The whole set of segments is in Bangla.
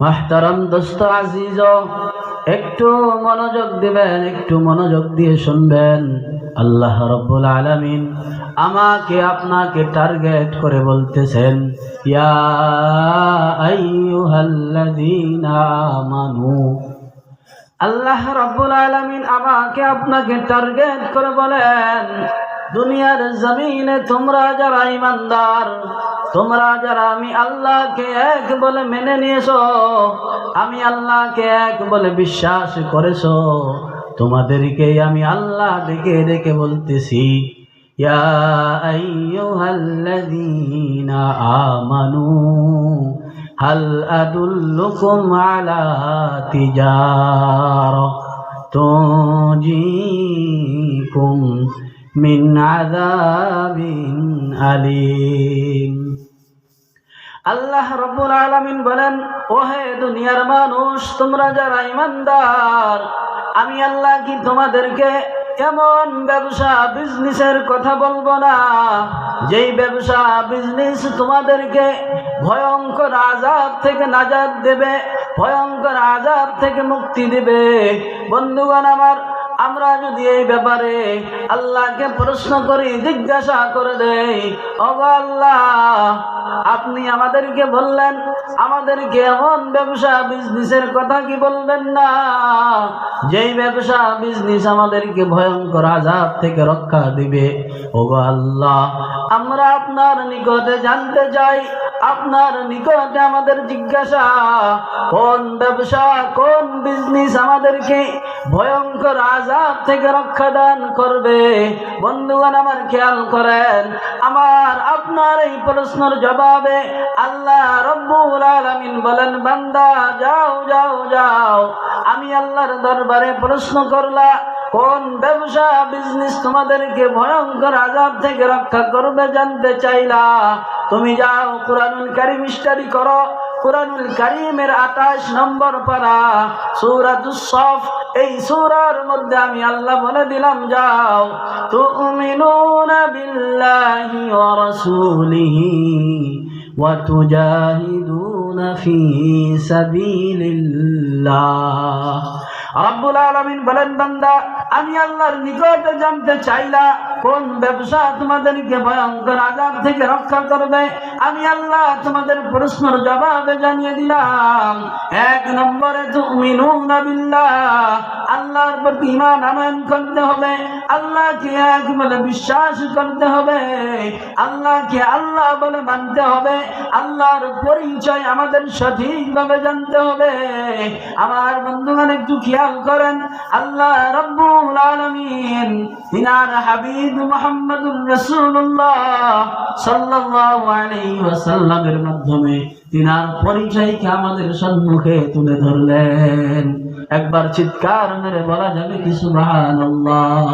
মাহতারাম দোস্ত আজিজ একটু মনোযোগ দিবেন, একটু মনোযোগ দিয়ে শুনবেন। আল্লাহ রব্বুল আলামিন আমাকে, আপনাকে টার্গেট করে বলতেছেন আমানু। আল্লাহ রব্বুল আলামিন আমাকে, আপনাকে টার্গেট করে বলেন দুনিয়ার জমিনে তোমরা যারা ইমানদার, তোমরা যারা আমি আল্লাহকে এক বলে মেনে নিয়েছো, আমি আল্লাহকে এক বলে বিশ্বাস করেছ, তোমাদেরকে আমি আল্লাহ ডেকে ডেকে বলতেছি, ইয়া আমানু, হাল আদুল্লুকুম আলা তিজারা, তুজিকুম মিন আযাবিন আলীম। আল্লাহ রব্বুল আলামিন বলেন, ওহে দুনিয়ার মানুষ, তোমরা যারা ইমানদার আমি আল্লাহ কি তোমাদেরকে এমন ব্যবসা, বিজনেসের কথা বলব না? যেই ব্যবসা, বিজনেস তোমাদেরকে ভয়ঙ্কর আজাব থেকে নাজাদ দেবে, ভয়ঙ্কর আজাব থেকে মুক্তি দেবে। বন্ধুগণ আমার আমরা যদি এই ব্যাপারে আল্লাহকে প্রশ্ন করি, জিজ্ঞাসা করে দেই আল্লাহ, আপনি আমাদেরকে বললেন, আমাদেরকে এমন ব্যবসা বিজনেসের কথা কি বলবেন না? যেই ব্যবসা বিজনেস আমাদেরকে ভয়ঙ্কর আজাদ থেকে রক্ষা দিবে। ওগো আল্লাহ আমরা আপনার নিকটে জানতে চাই। আপনার নিকটে আমাদের জিজ্ঞাসা, কোন ব্যবসা, কোন বিজনেস আমাদেরকে ভয়ঙ্কর আজাব থেকে রক্ষা দান করবে? বন্ধুগণ, আমার খেয়াল করেন, আমার আপনার এই প্রশ্নের জবাবে আল্লাহ রব্বুল আলামিন বলেন, বান্দা, যাও যাও যাও। আমি আল্লাহর দরবারে প্রশ্ন করলা কোন ব্যবসা বিজনেস তোমাদেরকে ভয়ঙ্কর আজাব থেকে রক্ষা করবে জানতে চাইলা। তুমি যাও কোরআনুল কারিম স্টাডি করো। কোরআনুল কারিমের আঠাশ নম্বর পারা, সূরাতুস এই সূরার মধ্যে আমি আল্লাহ বলে দিলাম, যাও। তুমিনুনা বিল্লাহি ওয়া রাসূলিহি ওয়া তুজাহিদুনা ফি সাবিলিল্লাহ। রব্বুল আলামিন বলেন, বান্দা, আমি আল্লাহর নিকটে জানতে চাইলা কোন ব্যবসা তোমাদেরকে ভয়ঙ্কর আজাব থেকে রক্ষা করবে। আমি আল্লাহ তোমাদের প্রশ্নের জবাবে জানিয়ে দিলাম, এক নম্বরে আল্লাহর প্রতি ঈমান আনয়ন করতে হবে, আল্লাহকে এক বলে বিশ্বাস করতে হবে, আল্লাহকে আল্লাহ বলে মানতে হবে, আল্লাহর পরিচয় আমাদের সঠিকভাবে জানতে হবে। আমার বন্ধুগণ, একটু খেয়াল করেন। আল্লাহ রব্বুল আলামিন তিনার হাবিব মুহাম্মদুর রাসূলুল্লাহ সাল্লাল্লাহু আলাইহি ওয়াসাল্লামের মাধ্যমে তিনার পরিচয়কে আমাদের সম্মুখে তুলে ধরলেন। একবার চিৎকার মেরে বলা যাবে কি সুবহানাল্লাহ?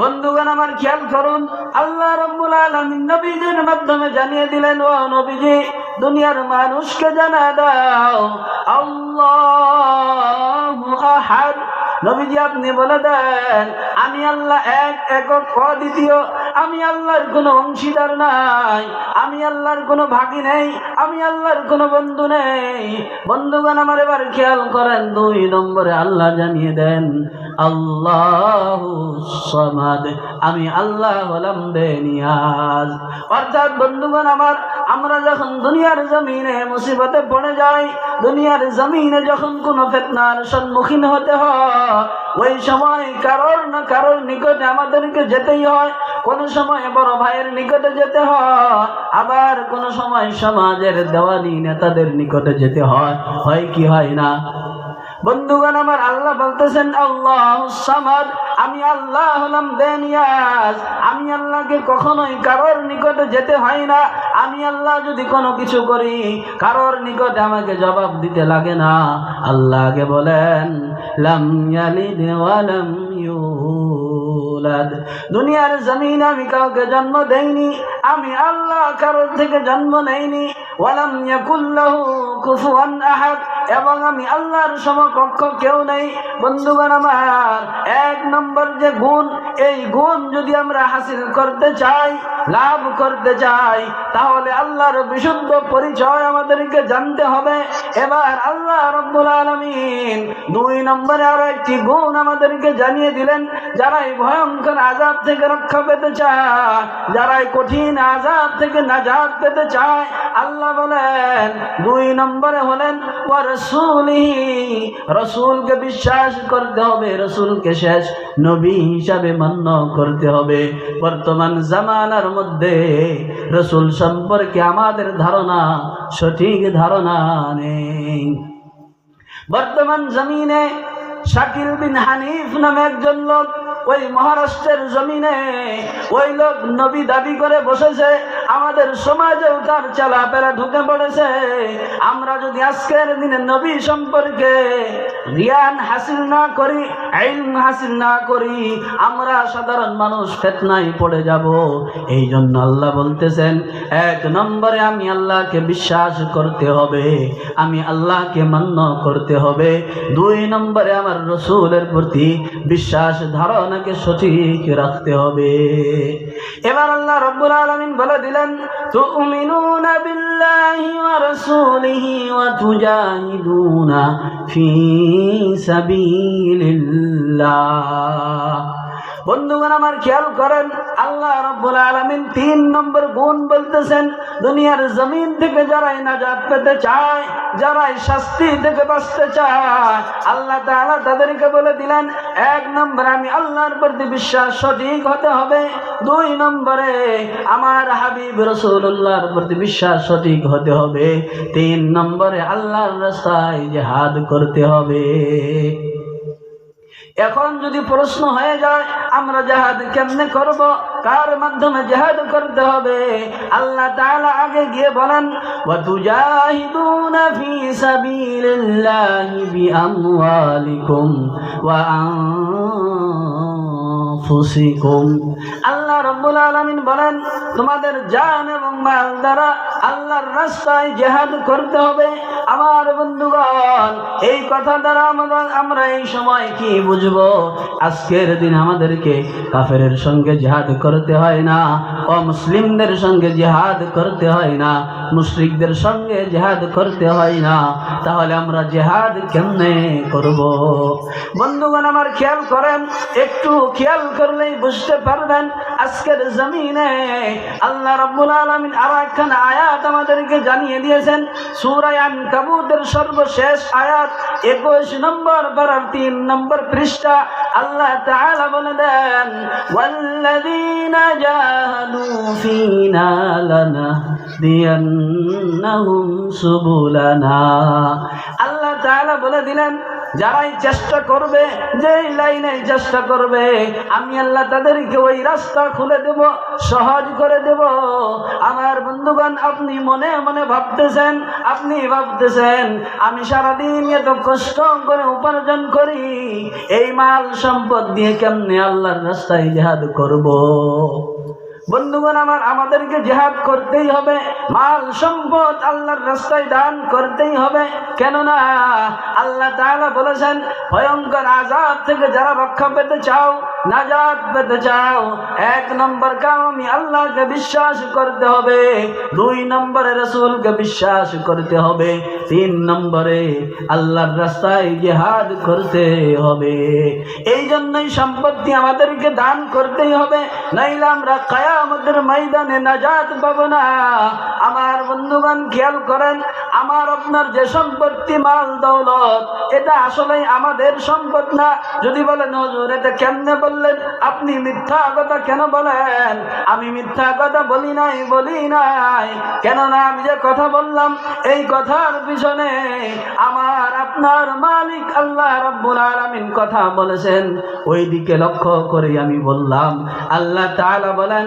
বন্ধুগণ, আমার খেয়াল করুন, আল্লাহ রব্বুল আলামিন নবীজির মাধ্যমে জানিয়ে দিলেন, ও নবীজি, দুনিয়ার মানুষকে জানা দাও। আল্লাহু নবীজি, আপনি বলে দেন, আমি আল্লাহ এক, একক, অদ্বিতীয়। আমি আল্লাহর কোনো অংশীদার নাই। আমি আল্লাহর কোনো ভাগি নেই। আমি আল্লাহর কোনো বন্ধু নেই। বন্ধুগণ, আমার এবার খেয়াল করেন, দুই নম্বরে আল্লাহ জানিয়ে দেন আল্লাহ আমি আল্লাহ হলাম বেনিয়াজ। অর্থাৎ বন্ধুগণ আমার, আমরা যখন দুনিয়ার জমিনে মুসিবতে পড়ে যাই, দুনিয়ার জমিনে যখন কোনো ফেতনার সম্মুখীন হতে হয়, ওই সময় কারোর না কারোর নিকটে আমাদেরকে যেতেই হয়। কোনো সময় বড় ভাইয়ের নিকটে যেতে হয়, আবার কোনো সময় সমাজের দেওয়ানি নেতাদের নিকটে যেতে হয়। হয় কি হয় না? বন্ধুগণ, আমার আল্লাহ বলতেছেন, আল্লাহ সামাদ, আমি আল্লাহ হলাম বেনিয়াজ আমি আল্লাহকে কখনোই কারোর নিকটে যেতে হয় না। আমি আল্লাহ যদি কোনো কিছু করি, কারোর নিকটে আমাকে জবাব দিতে লাগে না। আল্লাহকে বলেন, লাম ইয়ালিদ ওয়া দুনিয়ার জমিন আমি কাউকে জন্ম দেইনি। আমি আল্লাহ কারোর থেকে জন্ম নেইনি। ওয়ালাম ইয়াকুল্লাহু কুফুয়ান আহাদ। এবং আমি আল্লাহর সমকক্ষ কেউ নেই। বন্ধুগণ আমার, এক নম্বর যে গুণ, এই গুণ যদি আমরা হাসিল করতে চাই, লাভ করতে চাই, তাহলে আল্লাহর বিশুদ্ধ পরিচয় আমাদেরকে জানতে হবে। এবার আল্লাহ রব্বুল আলমিন দুই নম্বরে আরও একটি গুণ আমাদেরকে জানিয়ে দিলেন, যারাই ভয়ঙ্কর আজাব থেকে রক্ষা পেতে চায়, যারাই কঠিন আজাব থেকে নাজাদ পেতে চায়, আল্লাহ বলেন, দুই নম্বরে হলেন রসুলকে বিশ্বাস করতে হবে, রসুলকে শেষ নবী হিসাবে মান্য করতে হবে। বর্তমান জামানার মধ্যে রসুল সম্পর্কে আমাদের ধারণা সঠিক ধারণা নেই। বর্তমান জমিনে শাকিল বিন হানিফ নামে একজন লোক ওই মহারাষ্ট্রের জমিনে ওই লোক নবী দাবি করে বসেছে, আমাদের সমাজেও তার চালাপেরা ঢুকে পড়েছে। আমরা যদি আজকের দিনে নবী সম্পর্কে জ্ঞান হাসিল না করি আইন হাসিল না করি, আমরা সাধারণ মানুষ ফেতনায় পড়ে যাব। এই জন্য আল্লাহ বলতেছেন, এক নম্বরে আমি আল্লাহকে বিশ্বাস করতে হবে, আমি আল্লাহকে মান্য করতে হবে। দুই নম্বরে আমার রসুলের প্রতি বিশ্বাস ধারণাকে সঠিক রাখতে হবে এবার আল্লাহ রব্বুল আলমিন বলে দিলেন تؤمنون بالله ورسوله وتجاهدون في سبيل الله বন্ধুগণ, আমার খেয়াল করেন, আল্লাহ রব্বুল আলমিন তিন নম্বর গুণ বলতেছেন, দুনিয়ার জমিন থেকে যারাই নাজাত পেতে চায়, যারাই শাস্তি থেকে বাঁচতে চায়, আল্লাহ তাআলা তাদেরকে বলে দিলেন, এক নম্বরে আমি আল্লাহর প্রতি বিশ্বাস সঠিক হতে হবে, দুই নম্বরে আমার হাবিব রসুল্লাহর প্রতি বিশ্বাস সঠিক হতে হবে, তিন নম্বরে আল্লাহর রাস্তায় জেহাদ করতে হবে। এখন যদি প্রশ্ন হয়ে যায়, আমরা জাহাদ কেমনে করব? কার মাধ্যমে জেহাদ করতে হবে? আল্লাহ তাআলা আগে গিয়ে বলেন, ওয়াতুজাহিদুনা ফি সাবিলিল্লাহি বিআমওয়ালিকুম ওয়া আনফুসিকুম। আল্লাহ রাব্বুল আলামিন বলেন, তোমাদের জান এবং মাল দ্বারা আল্লাহর রাস্তায় জেহাদ করতে হবে। আমার বন্ধুগণ, এই কথা দ্বারা আমাদের আমরা এই সময় কি বুঝব? আজকের দিন আমাদেরকে কাফেরের সঙ্গে জেহাদ করতে হয় না, অমুসলিমদের সঙ্গে জেহাদ করতে হয় না, মুশরিকদের সঙ্গে জেহাদ করতে হয় না। তাহলে আমরা জেহাদ কেমনে করব? বন্ধুগণ, আমার খেয়াল করেন, একটু খেয়াল করলেই বুঝতে পারবেন, আজকের জমিনে আল্লাহ রাব্বুল আলামিন আর একখান আয়াত আমাদেরকে জানিয়ে দিয়েছেন, সূরা আনকাবুতের সর্বশেষ আয়াত একুশ নম্বর পারার তিন নম্বর পৃষ্ঠা আল্লাহ বলে দেন আল্লাহ বলে দিলেন যারাই চেষ্টা করবে, যেই লাইনে চেষ্টা করবে, আমি আল্লাহ তাদেরকে ওই রাস্তা খুলে দেব, সহজ করে দেব আমার বন্ধুগণ, আপনি মনে মনে ভাবতেছেন, আপনি ভাবতেছেন, আমি সারাদিন এত কষ্ট করে উপার্জন করি, এই মাল সম্পদ দিয়ে কেমনে আল্লাহর রাস্তায় জেহাদ করব। বন্ধুগণ, আমার, আমাদেরকে জেহাদ করতেই হবে। মাল, সম্পদ আল্লাহর রাস্তায় দান করতেই হবে। কেননা, আল্লাহ তাআলা বলেছেন, ভয়ঙ্কর আজাদ থেকে যারা রক্ষা পেতে চাও নাজাদ পেতে চাও, এক নম্বর কাম আল্লাহকে বিশ্বাস করতে হবে, দুই নম্বরে রসুলকে বিশ্বাস করতে হবে, তিন নম্বরে আল্লাহর রাস্তায় জেহাদ করতে হবে। এই জন্যই সম্পত্তি আমাদেরকে দান করতেই হবে, নাইলে আমরা কায়ামতের ময়দানে নাজাত পাবো না। আমার বন্ধুগণ, খেয়াল করেন, আমার আপনার যে সম্পত্তি, মাল, দৌলত, এটা আসলে আমাদের সম্পদ না। যদি বলেন, হজুর, এটা কেমনে বললেন? আপনি মিথ্যা কথা কেন বলেন? আমি মিথ্যা কথা বলি নাই বলি নাই। কেননা আমি যে কথা বললাম, এই কথার পিছনে আমার আপনার মালিক আল্লাহ রাব্বুল আলামিন কথা বলেছেন। ওই দিকে লক্ষ্য করে আমি বললাম, আল্লাহ তাআলা বলেন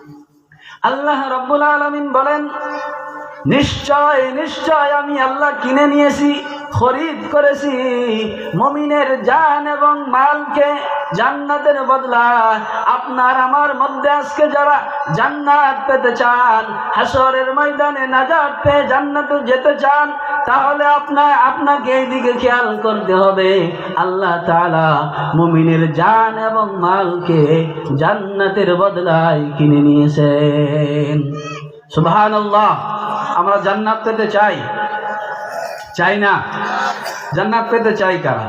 আল্লাহ রব্বুল আলমিন বলেন নিশ্চয় নিশ্চয় আমি আল্লাহ কিনে নিয়েছি। খরিদ করেছি মমিনের জান এবং মালকে জান্নাতের বদলা। আপনার আমার মধ্যে আজকে যারা জান্নাত পেতে চান হাসরের ময়দানে নাজাত পেয়ে জান্নাতে যেতে চান, তাহলে আপনার, আপনাকে এই দিকে খেয়াল করতে হবে। আল্লাহ তাআলা মুমিনের জান এবং মালকে জান্নাতের বদলায় কিনে নিয়েছেন। সুবহানাল্লাহ, আমরা জান্নাত পেতে চাই। চাই না। জান্নাত পেতে চাই কারা?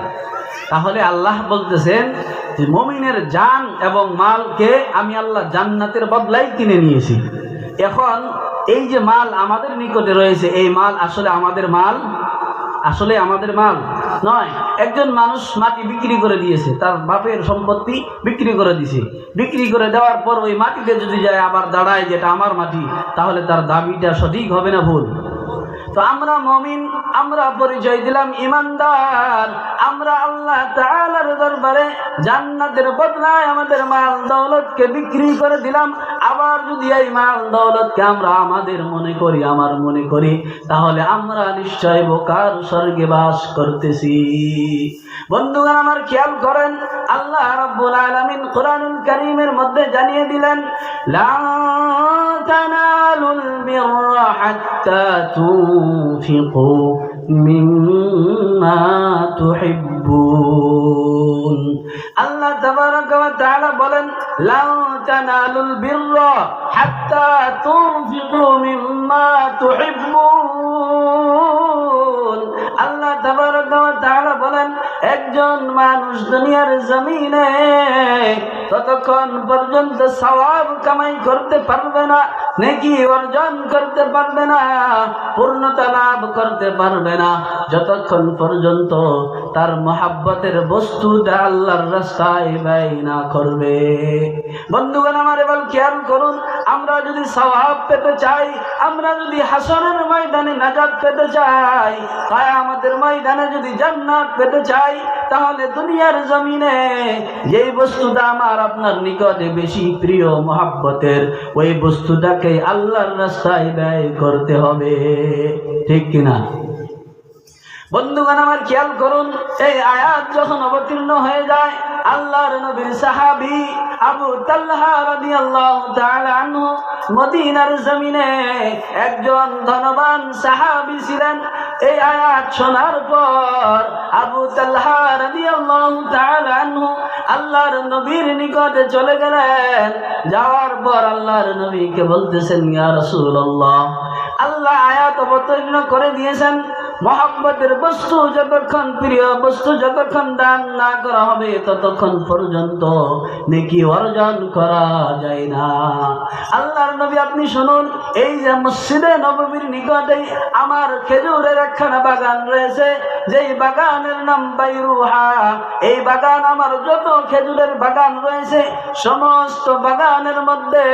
তাহলে আল্লাহ বলতেছেন যে, মমিনের জান এবং মালকে আমি আল্লাহ জান্নাতের বদলাই কিনে নিয়েছি। এখন এই যে মাল আমাদের নিকটে রয়েছে, এই মাল আসলে আমাদের মাল? আসলে আমাদের মাল নয়। একজন মানুষ মাটি বিক্রি করে দিয়েছে, তার বাপের সম্পত্তি বিক্রি করে দিছে বিক্রি করে দেওয়ার পর ওই মাটিতে যদি যায় আবার দাঁড়ায় যেটা আমার মাটি, তাহলে তার দাবিটা সঠিক হবে না ভুল? তো আমরা মমিন, আমরা পরিচয় দিলাম ইমানদার। আমরা আল্লাহ তাআলার দরবারে জান্নাতের বদলায় আমাদের মাল দৌলতকে বিক্রি করে দিলাম। আবার যদি এই মাল দৌলতকে আমরা আমাদের মনে করি, আমার মনে করি, তাহলে আমরা নিশ্চয় বোকার স্বর্গে বাস করতেছি। বন্ধুগণ, আমার খেয়াল করেন, আল্লাহ রাব্বুল আলামিন কোরআনুল কারীমের মধ্যে জানিয়ে দিলেন, লা তানালুল বিররা হাত্তা তুনফিকু মিম্মা তুহিব্বুন আল্লাহ তাবারাকা ওয়া তাআলা বলেন লা তানালুল বিররা হাত্তা তুনফিকু মিম্মা তুহিব্বুন। আল্লাহ তাবারাকা ওয়া তাআলা বলেন, একজন মানুষ দুনিয়ার জমিনে ততক্ষণ পর্যন্ত সওয়াব কামাই করতে পারবে না। নেকি অর্জন করতে পারবে না, পূর্ণতা লাভ করতে পারবে না। যতক্ষণ পর্যন্ত তার মহাব্বতের বস্তুটা আল্লাহর রাস্তায় ব্যয় না করবে। বন্ধুগণ, আমার এবার খেয়াল করুন, আমরা যদি সওয়াব পেতে চাই, আমরা যদি হাসরের ময়দানে নাজাত পেতে চাই, তাই আমাদের ময়দানে যদি জান্নাত পেতে চাই, তাহলে দুনিয়ার জমিনে যেই বস্তুটা আমার আপনার নিকটে বেশি প্রিয় মহাব্বতের, ওই বস্তুটাকে আল্লাহর রাস্তায় ব্যয় করতে হবে। ঠিক কিনা? বন্ধুগণ, আমার খেয়াল করুন, এই আয়াত যখন অবতীর্ণ হয়ে যায় আল্লাহর নবীর সাহাবী আবু তাল্লাহা রাদিয়াল্লাহু তাআলা আনহু মদিনার জমিনে একজন ধনবান সাহাবী ছিলেন। এই আয়াত শোনার পর আবু তাল্লাহা রাদিয়াল্লাহু তাআলা আনহু আল্লাহর নবীর নিকটে চলে গেলেন। যাওয়ার পর আল্লাহর নবীকে বলতেছেন, ইয়া রাসূলুল্লাহ, আল্লাহ আয়াত অবতীর্ণ করে দিয়েছেন। মহাব্বতের বস্তু যতক্ষণ প্রিয়, বস্তু যতক্ষণ দান না করা হবে, ততক্ষণ পর্যন্ত নেকি অর্জন করা যায় না। আল্লাহর নবী, আপনি শুনুন, এই যে মসজিদে নববীর নিকটে আমার খেজুরের একখানা বাগান রয়েছে, যেই বাগানের নাম বাইরুহা। এই বাগান আমার যত খেজুরের বাগান রয়েছে, সমস্ত বাগানের মধ্যে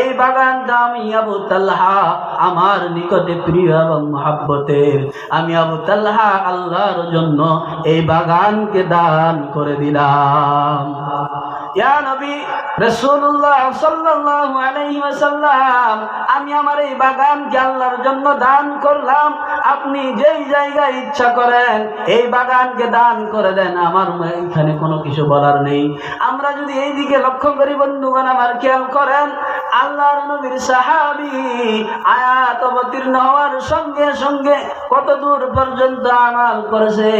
এই বাগানটা আমি আবু তাল্হা, আমার নিকটে প্রিয় এবং মহাব্বতের। আমি আবু তাল্লাহা আল্লাহর জন্য এই বাগানকে দান করে দিলাম। আমি আমার এই বাগানকে আল্লাহর জন্য দান করলাম। আপনি যেই জায়গায় ইচ্ছা করেন, এই বাগানকে দান করে দেন। আমার এখানে কোনো কিছু বলার নেই। আমরা যদি এই দিকে লক্ষ্য করি, বন্ধুগণ, আমার খেয়াল করেন, আল্লাহর নবীর সাহাবি আয়াত অবতীর্ণ হওয়ার সঙ্গে সঙ্গে কত দূর পর্যন্ত আমাল করেছে।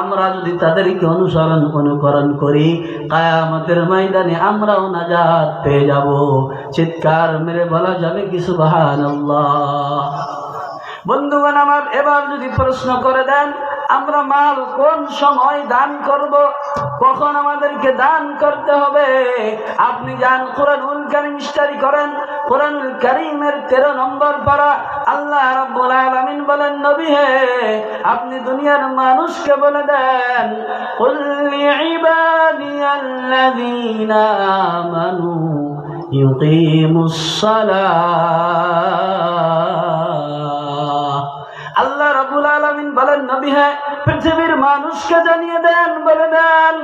আমরা যদি তাদেরকে অনুসরণ, অনুকরণ করি, কায়ামতের ময়দানে আমরাও নাজাত পেয়ে যাব। চিৎকার মেরে বলা যাবে কি সুবাহ বন্ধুগণ, আমার এবার যদি প্রশ্ন করে দেন আমরা মাল কোন সময় দান করব? কখন আমাদেরকে দান করতে হবে? আপনি যান কোরআনুল কারিম স্টাডি করেন। কোরআনুল কারিমের তেরো নম্বর পারা আল্লাহ রাব্বুল আলামিন বলেন, নবী হে, আপনি দুনিয়ার মানুষকে বলে দেন লিইবাদিয়াল্লাযীনা আমানু সালাহ আল্লাহ রাবুল আলমিন বলেন নবী হ্যাঁ পৃথিবীর মানুষকে জানিয়ে দেন, বলে দেন,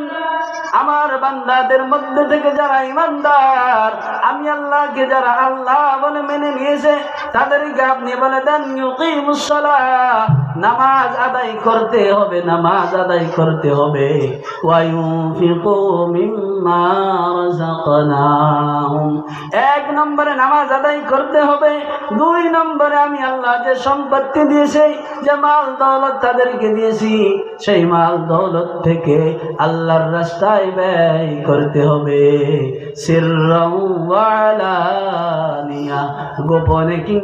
আমার বান্দাদের মধ্যে থেকে যারা ইমানদার, আমি আল্লাহকে যারা আল্লাহ বলে মেনে নিয়েছে, তাদেরকে আপনি বলে দেন নামাজ আদায় করতে হবে, নামাজ আদায় করতে হবে। এক নম্বরে নামাজ আদায় করতে হবে, দুই নম্বরে আমি আল্লাহ যে সম্পত্তি দিয়েছি, যে মাল দৌলত তাদেরকে দিয়েছি সেই মাল দৌলত থেকে আল্লাহর রাস্তায় ব্যয় করতে হবে। আলানিয়া গোপনে কি